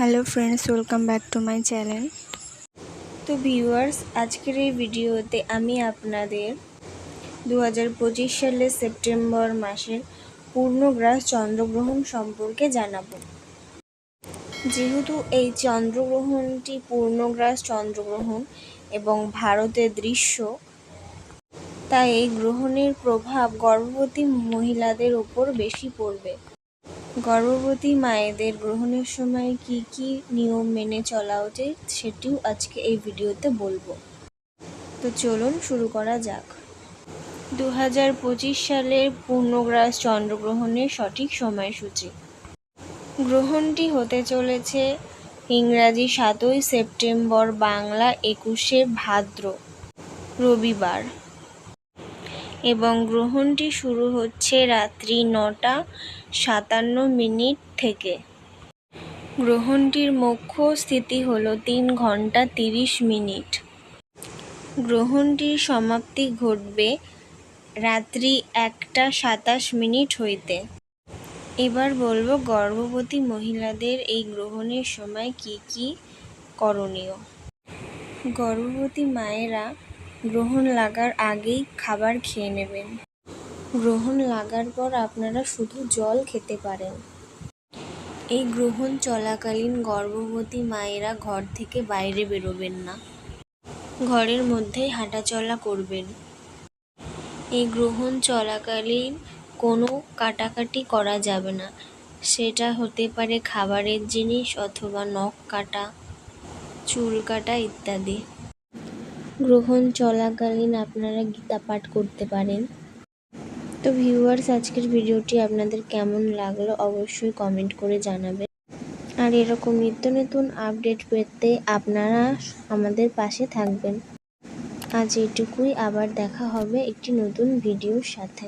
Hello friends, welcome back to my channel. তো viewers, আজকের এই ভিডিওতে আমি আপনাদের দু হাজার পঁচিশ সালের সেপ্টেম্বর মাসের পূর্ণগ্রাস চন্দ্রগ্রহণ সম্পর্কে জানাব। যেহেতু এই চন্দ্রগ্রহণটি পূর্ণগ্রাস চন্দ্রগ্রহণ এবং ভারতের দৃশ্য, তাই এই গ্রহণের প্রভাব গর্ভবতী মহিলাদের ওপর বেশি পড়বে। গর্ভবতী মায়েদের গ্রহণের সময় কি কি নিয়ম মেনে চলা উচিত সেটিও আজকে এই ভিডিওতে বলব। তো চলুন শুরু করা যাক। দু হাজার পঁচিশ সালের পূর্ণগ্রাস চন্দ্রগ্রহণের সঠিক সময়সূচি। গ্রহণটি হতে চলেছে ইংরাজি সাতই সেপ্টেম্বর বাংলা একুশে ভাদ্র, রবিবার। এবং গ্রহণটি শুরু হচ্ছে রাত্রি নটা সাতান্ন মিনিট থেকে। গ্রহণটির মুখ্য স্থিতি হলো তিন ঘণ্টা তিরিশ মিনিট। গ্রহণটির সমাপ্তি ঘটবে রাত্রি একটা সাতাশ মিনিট হইতে। এবার বলব গর্ভবতী মহিলাদের এই গ্রহণের সময় কি কি করণীয়? গর্ভবতী মায়েরা গ্রহণ লাগার আগেই খাবার খেয়ে নেবেন। গ্রহণ লাগার পর আপনারা শুধু জল খেতে পারেন। এই গ্রহণ চলাকালীন গর্ভবতী মায়েরা ঘর থেকে বাইরে বেরোবেন না। ঘরের মধ্যেই হাঁটাচলা করবেন। এই গ্রহণ চলাকালীন কোনো কাটাকাটি করা যাবে না। সেটা হতে পারে খাবারের জিনিস অথবা নখ কাটা, চুল কাটা ইত্যাদি। গ্রহণ চলাকালীন আপনারা গীতা পাঠ করতে পারেন। তো ভিউয়ার্স আজকের ভিডিওটি আপনাদের কেমন লাগল অবশ্যই কমেন্ট করে জানাবেন। আর এরকম নিত্য নতুন আপডেট পেতে আপনারা আমাদের পাশে থাকবেন। আজ এটুকুই, আবার দেখা হবে একটি নতুন ভিডিওর সাথে।